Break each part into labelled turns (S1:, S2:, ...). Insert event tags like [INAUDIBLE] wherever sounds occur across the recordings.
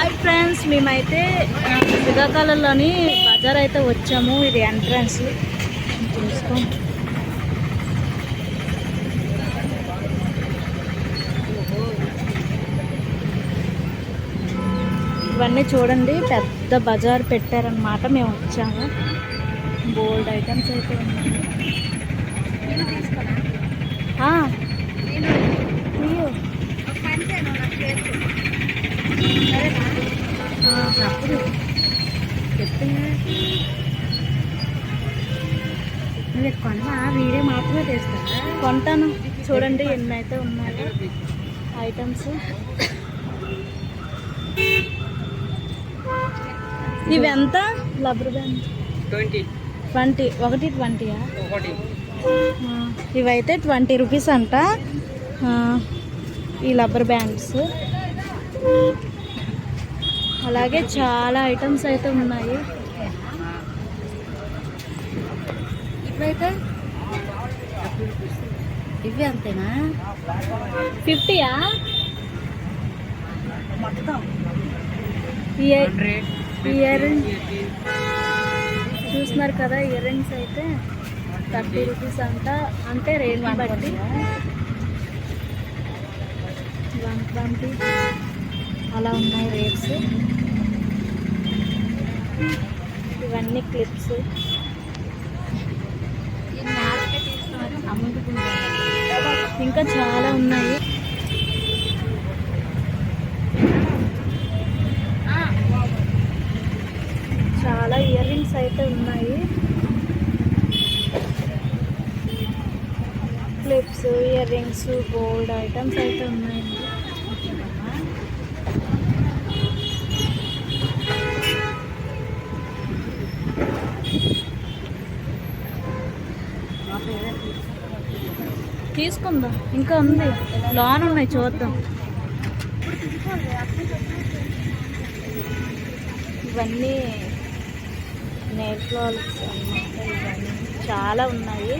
S1: Hi friends మేమైతే ఆ, శ్రీకాకుళంలోని బజార్ అయితే వచ్చాము. ఇది ఎంట్రన్స్ చూసుకో. ఇవన్నీ చూడండి పెద్ద బజార్ పెట్టారనమాట మేము వచ్చాము. బోల్డ్ ఐటమ్స్ అయితే ఉన్నాయి. ఆ, ఇయ్యో. ఆ,
S2: నువ్వు కొనవా వీడియో మాత్రమే తీస్తావా
S1: కొంటాను. చూడండి ఎన్ని అయితే ఉన్నాయో ఐటమ్స్ ఇవి ఎంత లబ్బర్ బ్యాండ్
S3: ట్వంటీ.
S1: ట్వంటీ. ఒకటి ట్వంటీయా? ఇవైతే ట్వంటీ రూపీస్ అంట. ఈ రబ్బర్ బ్యాండ్స్ అలాగే చాలా ఐటమ్స్ అయితే ఉన్నాయి.
S2: ఇప్పుడైతే ఇవి అంతేనా?
S1: ఫిఫ్టీయా? ఇయర్ చూస్తున్నారు కదా ఇయర్ రింగ్స్ అయితే థర్టీ రూపీస్ అంట. అంటే రేట్ బట్టి. వన్ ట్వంటీ అలా ఉన్నాయి రేట్స్ ఇవన్నీ క్లిప్స్. ఇంకా చాలా ఉన్నాయి. చాలా ఇయర్ రింగ్స్ అయితే ఉన్నాయి. Clips ear rings gold items అయితే ఉన్నాయి. తీసుకుందాం. ఇంకా ఉంది. లోన్ ఉన్నాయి చూద్దాం. ఇవన్నీ నెయిల్ అన్నమాట ఇవన్నీ. చాలా ఉన్నాయి.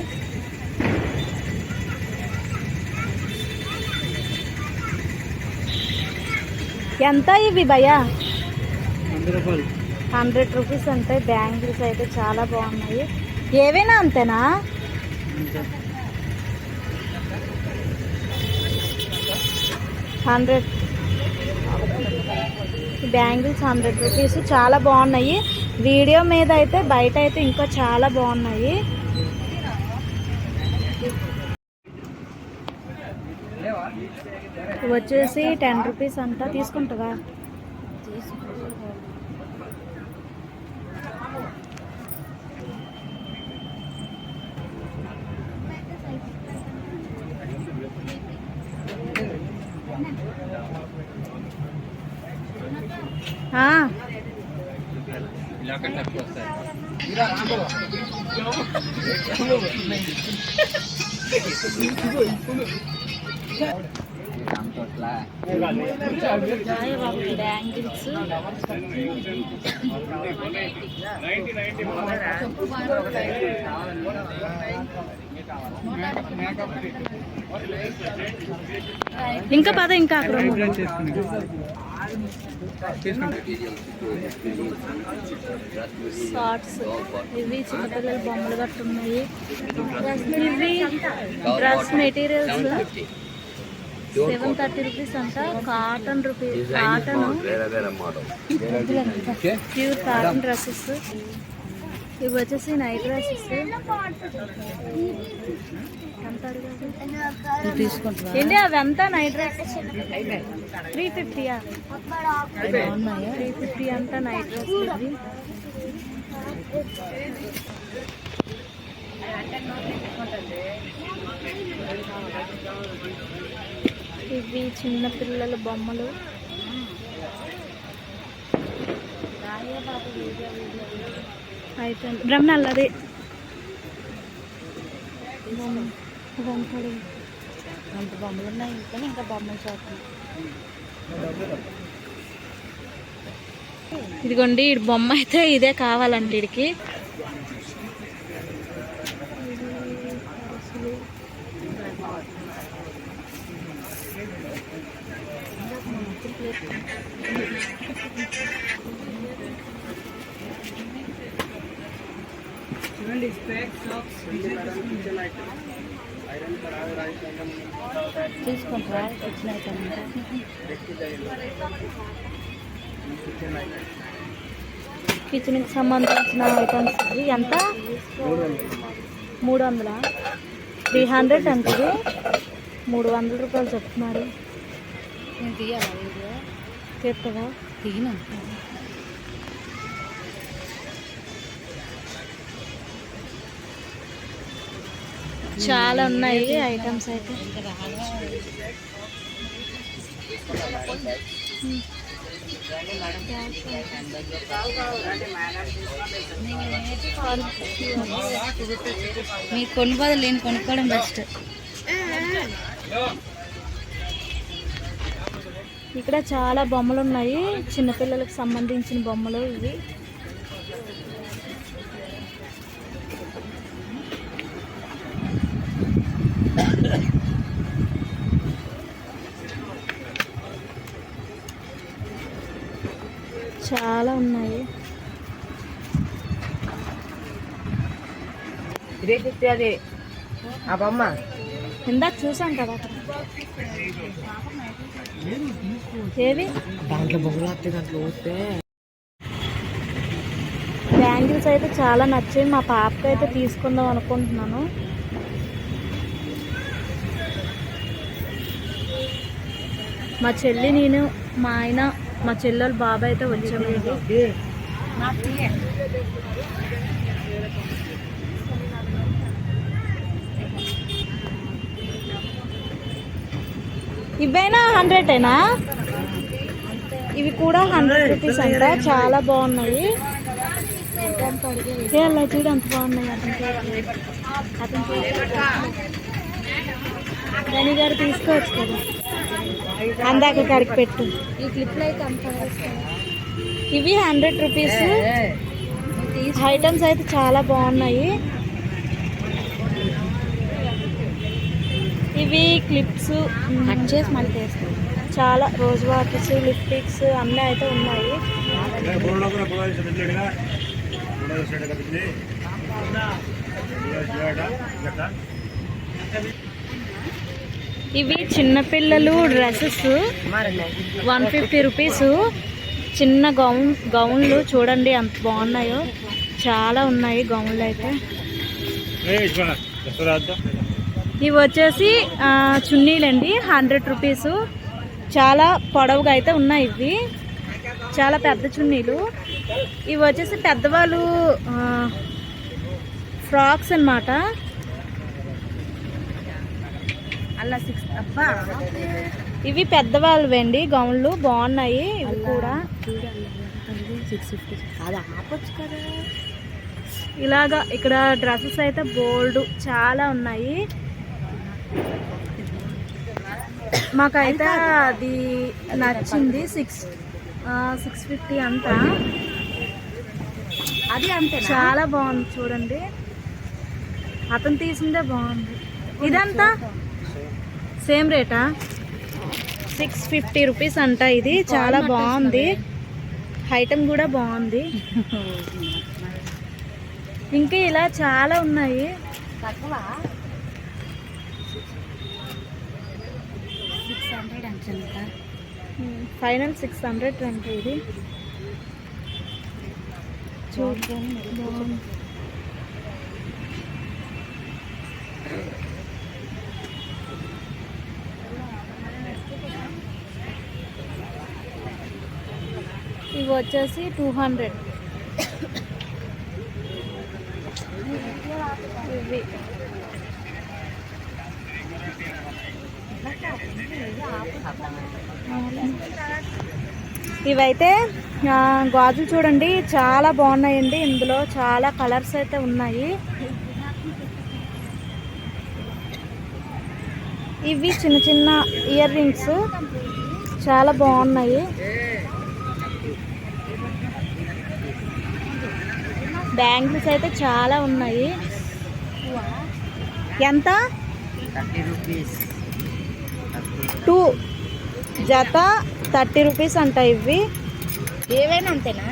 S1: ఎంత ఇవి
S3: రూపాయలు.
S1: హండ్రెడ్ రూపీస్ అంటే బ్యాంగిల్స్ అయితే చాలా బాగున్నాయి. ఏవైనా అంతేనా? హండ్రెడ్. Bangles hundred rupees. చాలా బాగున్నాయి. వీడియో మీద అయితే బయట అయితే ఇంకా చాలా బాగున్నాయి. వచ్చేసి టెన్ రూపీస్ అంట. తీసుకుంటావా ఆ,
S3: ఇలా తక్కువ వస్తాయి
S1: బ్యాంగిల్స్ ఇంకా పద ఇంకా అక్కడ. షార్ట్స్ ఇవి చిన్నపిల్లల బొమ్మలు గట్టు ఉన్నాయి ఇవి dress materials. Seven thirty rupees అంట. Cotton rupees cotton pure cotton dresses ఇవి వచ్చేసి నైట్ డ్రెస్సెస్ ఏంటి అవి అంతా నైట్ డ్రెస్ త్రీ ఫిఫ్టీయా త్రీ ఫిఫ్టీ అంతా నైట్ డ్రెస్ ఇవి ఇవి చిన్న పిల్లల బొమ్మలు. అయితే బ్రహ్మణాలు అదే. బొమ్మలు
S2: అంత బొమ్మలు ఉన్నాయి కానీ ఇంకా బొమ్మల షాప్
S1: ఇదిగోండి ఈ బొమ్మ అయితే ఇదే కావాలండి వీడికి
S3: చూడండి స్పెక్స్ సాక్స్
S1: తీసుకుంటారా? వచ్చినాయి కిచెన్కి సంబంధించిన ఐటమ్స్ ఇవి ఎంత? మూడు వందల? త్రీ హండ్రెడ్ అంటే ఇది? మూడు వందల రూపాయలు చెప్తున్నారు.
S2: నేను తీయాలా? వీడియో
S1: తీస్తుందా
S2: తీయను.
S1: చాలా ఉన్నాయి ఐటమ్స్ అయితే.
S2: మీకు కొన్ని బదులు నేను కొనుక్కోవడం బెస్ట్
S1: ఇక్కడ చాలా బొమ్మలు ఉన్నాయి. చిన్నపిల్లలకు సంబంధించిన బొమ్మలు ఇవి. చాలా ఉన్నాయి.
S3: ఇదే చెప్తే అదే. ఆ బొమ్మ.
S1: ఇందాక చూసాం కదా. ఏవి
S3: దాంట్లో వస్తే
S1: బ్యాంగిల్స్ అయితే చాలా నచ్చాయి. మా పాపకి అయితే తీసుకుందాం అనుకుంటున్నాను. మా చెల్లి నేను మా ఆయన మా చెల్లెలు బాబాయ్ అయితే వచ్చామండి ఇవైనా హండ్రెడ్ అయినా ఇవి కూడా హండ్రెడ్ రూపీస్ అంట. చాలా బాగున్నాయి. అలా చూడు అంత బాగున్నాయి. అతనికి అతనికి గారు తీసుకోవచ్చు కదా. అందాక కడికి పెట్టు.
S2: ఈ క్లిప్లో అయితే అంత
S1: ఇవి హండ్రెడ్ రూపీస్. ఐటమ్స్ అయితే చాలా బాగున్నాయి. ఇవి క్లిప్స్.
S2: కట్ చేసి మళ్ళీ
S1: చాలా రోజ్ వాటర్స్ లిప్స్టిక్స్ అన్నీ అయితే ఉన్నాయి. ఇవి చిన్నపిల్లలు డ్రెస్సెస్. One fifty rupees. చిన్న గౌన్ గౌన్లు చూడండి ఎంత బాగున్నాయో. చాలా ఉన్నాయి గౌన్లు అయితే. ఇవి వచ్చేసి ఆ, చున్నీలండి హండ్రెడ్ రూపీస్. చాలా పొడవుగా అయితే ఉన్నాయి ఇవి. చాలా పెద్ద చున్నీలు. ఇవి వచ్చేసి పెద్దవాళ్ళు ఫ్రాక్స్ అన్నమాట.
S2: అలా సిక్స్ అబ్బా.
S1: ఇవి పెద్దవాళ్ళవండి గౌన్లు బాగున్నాయి ఇవి కూడా.
S2: సిక్స్ ఫిఫ్టీ అది ఆపొచ్చు కదా.
S1: ఇలాగా ఇక్కడ డ్రెస్సెస్ అయితే బోల్డ్ చాలా ఉన్నాయి. మాకైతే అది నచ్చింది సిక్స్ సిక్స్ ఫిఫ్టీ అంతా.
S2: అది అంతే
S1: చాలా బాగుంది చూడండి. అతను తీసిందే బాగుంది. ఇదంతా? సేమ్ రేటా? సిక్స్ ఫిఫ్టీ రూపీస్ అంట ఇది. చాలా బాగుంది. ఐటమ్ కూడా బాగుంది. [LAUGHS] ఇంకా ఇలా చాలా ఉన్నాయి. ఫైనల్ సిక్స్ హండ్రెడ్ అంటే ఇది. బాగుంది. ఇవి వచ్చేసి టూ హండ్రెడ్. ఇవి. ఇవైతే ఆ, గాజులు చూడండి చాలా బాగున్నాయండి. ఇందులో చాలా కలర్స్ అయితే ఉన్నాయి. ఇవి చిన్న చిన్న ఇయర్ రింగ్స్. చాలా బాగున్నాయి. బ్యాంగిల్స్ అయితే చాలా ఉన్నాయి. ఎంత? టూ. జత థర్టీ రూపీస్ అంట ఇవి.
S2: ఏవైనా అంతేనా?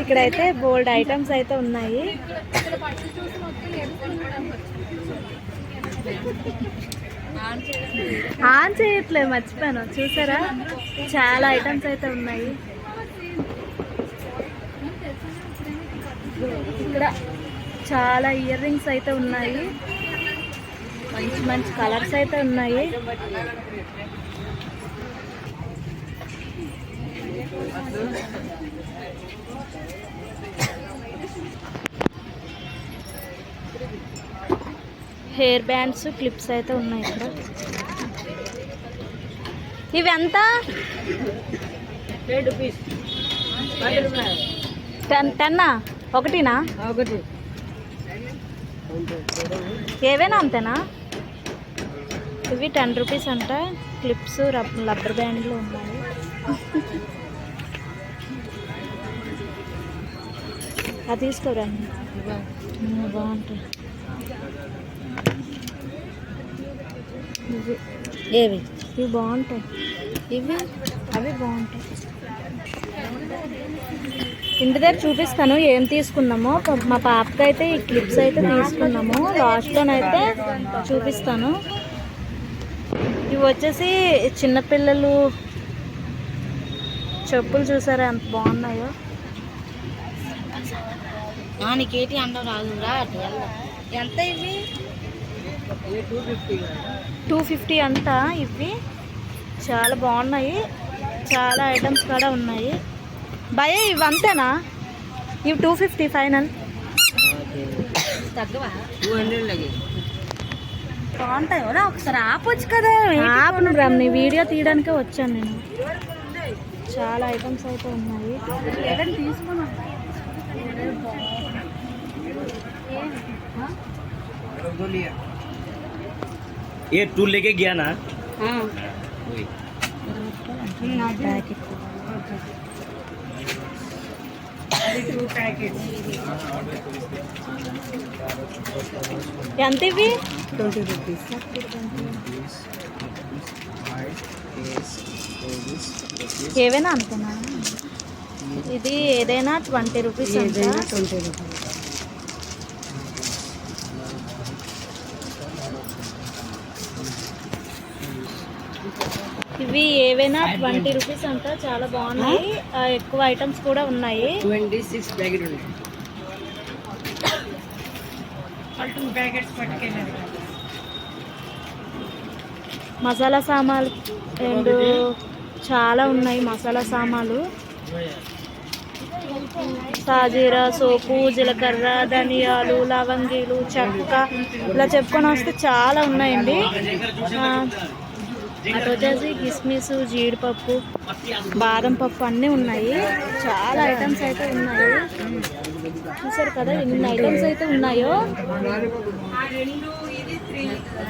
S1: ఇక్కడైతే బోల్డ్ ఐటమ్స్ అయితే ఉన్నాయి. ఆన్ చేయట్లేదు మర్చిపోయాను. చూసారా? చాలా ఐటమ్స్ అయితే ఉన్నాయి. ఇక్కడ చాలా ఇయర్ రింగ్స్ అయితే ఉన్నాయి. మంచి మంచి కలర్స్ అయితే ఉన్నాయి. హెయిర్ బ్యాండ్స్ క్లిప్స్ అయితే ఉన్నాయి ఇక్కడ. ఇవి ఎంత?
S3: టెన్
S1: టెన్నా? ఒకటినా?
S3: ఒకటి.
S1: ఏవైనా అంతేనా? ఇవి టెన్ రూపీస్ అంట. క్లిప్స్ రబ్ రబ్బర్ బ్యాండ్లు ఉన్నాయి. అది తీసుకోరండి బాగుంటాయి.
S2: ఏవి?
S1: ఇవి బాగుంటాయి. ఇవి? అవి బాగుంటాయి. ఇంటి దగ్గర చూపిస్తాను ఏం తీసుకున్నామో. మా పాపకి అయితే ఈ క్లిప్స్ అయితే తీసుకున్నాము. లాస్ట్లోనైతే చూపిస్తాను. ఇవి వచ్చేసి చిన్నపిల్లలు చెప్పులు చూసారా ఎంత బాగున్నాయో.
S2: నీకేటి అండం రాదు రా అటు వెళ్దాం. ఎంత ఇవి?
S3: టూ ఫిఫ్టీ
S1: అంతా ఇవి. చాలా బాగున్నాయి. చాలా ఐటమ్స్ కూడా ఉన్నాయి. భయ ఇవి అంతేనా? ఇవి టూ ఫిఫ్టీ ఫైనల్.
S2: బాగుంటాయి ఒకసారి ఆపొచ్చు కదా.
S1: ఆపను బ్రాహ్మణి వీడియో తీయడానికే వచ్చాను నేను. చాలా ఐటమ్స్ అయితే ఉన్నాయి.
S4: ये टूल लेके गया ना वही
S3: टू पैकेट
S1: ఎంత ఇవి
S3: ट्वेंटी रुपीज
S1: ఏవైనా అంతేనా ఇది ఏదైనా ట్వంటీ రూపీస్ అంట
S3: ट्वेंटी
S1: ఇవి ఏవైనా ట్వంటీ రూపీస్ అంత చాలా బాగున్నాయి. ఎక్కువ ఐటమ్స్ కూడా ఉన్నాయి.
S3: ట్వంటీ సిక్స్ ప్యాకెట్ ఉన్నాయి.
S1: మసాలా సామాన్లు అండ్ చాలా ఉన్నాయి మసాలా సామాన్లు. సాజీరా సోపు జీలకర్ర ధనియాలు లవంగీలు చెక్క. ఇలా చెప్పుకొని వస్తే చాలా ఉన్నాయండి. అటు వచ్చేసి కిస్మిస్ జీడిపప్పు బాదం పప్పు అన్నీ ఉన్నాయి. చాలా ఐటమ్స్ అయితే ఉన్నాయి. చూసారు కదా ఎన్ని ఐటమ్స్ అయితే ఉన్నాయో?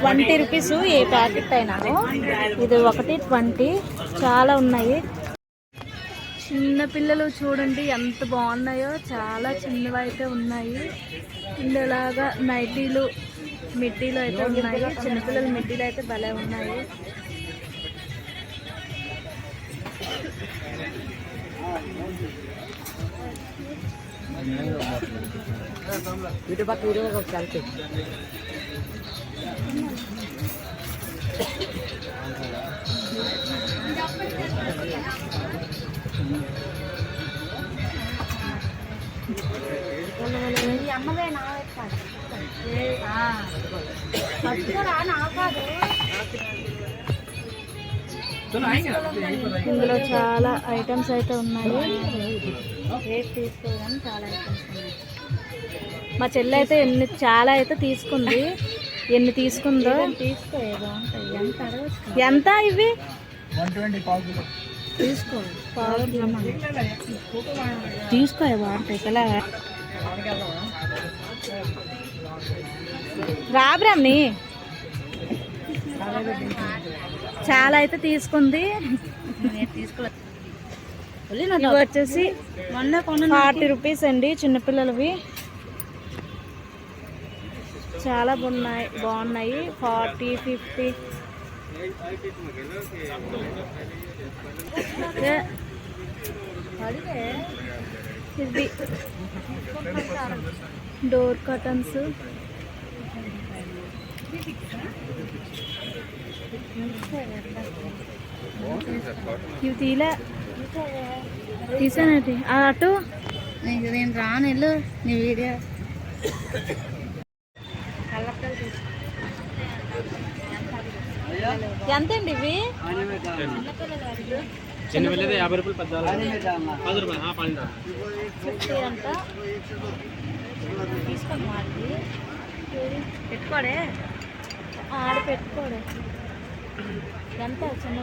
S1: ట్వంటీ రూపీస్ ఏ ప్యాకెట్ అయినా ఇది ఒకటి ట్వంటీ. చాలా ఉన్నాయి. చిన్న పిల్లలు చూడండి ఎంత బాగున్నాయో. చాలా చిన్నవి అయితే ఉన్నాయి. ఇందులాగా నైటీలు మిడ్డీలు అయితే ఉన్నాయి. చిన్నపిల్లల మిడ్డీలు అయితే భలే ఉన్నాయి.
S3: వీటి పక్క వీడియో కలిపి
S2: అమ్మదే నా పట్టుకోరా నా కాదు
S1: ఇందులో చాలా ఐటమ్స్ అయితే ఉన్నాయి. రేట్ తీసుకోవడానికి చాలా ఐటమ్స్ ఉన్నాయి. మా చెల్లి అయితే ఎన్ని చాలా అయితే తీసుకుంది. ఎన్ని తీసుకుందో? తీసుకో బాగుంటాయి ఎంత ఎంత ఇవి? తీసుకో బాగుంటాయి ఎలా రాబ్రామ్ని చాలా అయితే తీసుకుంది. ఇవి వచ్చేసి ఫార్టీ రూపీస్ అండి చిన్నపిల్లలవి. చాలా బాగున్నాయి బాగున్నాయి. Forty fifty. ఇది డోర్ కర్టన్స్. ఇవి తీలే. తీసానండి. అటు?
S2: నీకు నేను రాను వెళ్ళు నీ వీడియో.
S1: ఎంతండి ఇవి?
S4: చిన్న వెళ్ళేది యాభై రూపాయలు పెద్ద పది రూపాయలు పన్నెండు.
S1: ఫిఫ్టీ అంట. తీసుకోండి మాది.
S2: పెట్టుకోడే.
S1: ఆడ పెట్టుకోడు. ఎంత చిన్న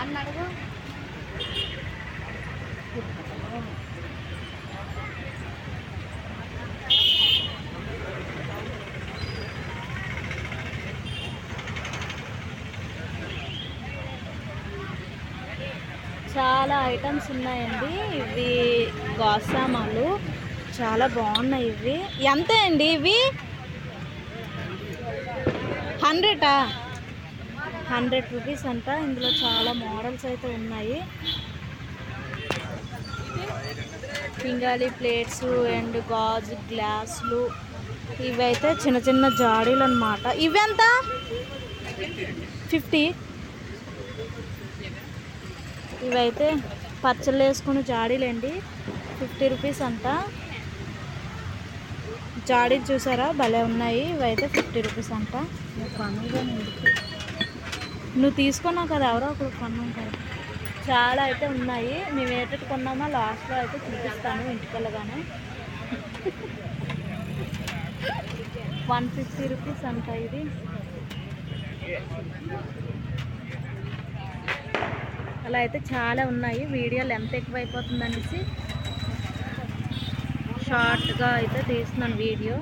S2: అన్న. అడుగు.
S1: చాలా ఐటమ్స్ ఉన్నాయండి. ఇవి గోసామాలు చాలా బాగున్నాయి ఇవి. ఎంత అండి ఇవి? హండ్రెడా? హండ్రెడ్ రూపీస్ అంట. ఇందులో చాలా మోడల్స్ అయితే ఉన్నాయి. పింగాలి ప్లేట్స్ అండ్ గాజు గ్లాసులు. ఇవైతే చిన్న చిన్న జాడీలు అనమాట ఇవెంత? ఫిఫ్టీ. ఇవైతే పచ్చళ్ళు వేసుకుని జాడీలండి. ఫిఫ్టీ రూపీస్ అంట. జాడీలు చూసారా? భలే ఉన్నాయి. ఇవైతే ఫిఫ్టీ రూపీస్ అంట. నువ్వు తీసుకున్నావు కదా ఎవరో ఒకరు కొనుంటారు. చాలా అయితే ఉన్నాయి. మేము ఏటట్టు కొన్నామో లాస్ట్లో అయితే చూపిస్తాను ఇంటికి వెళ్ళగానే వన్ ఫిఫ్టీ రూపీస్ అంట ఇది. అలా అయితే చాలా ఉన్నాయి. వీడియో లెంత్ ఎక్కువ అయిపోతుంది అనేసి షార్ట్గా అయితే తీస్తున్నాను వీడియో.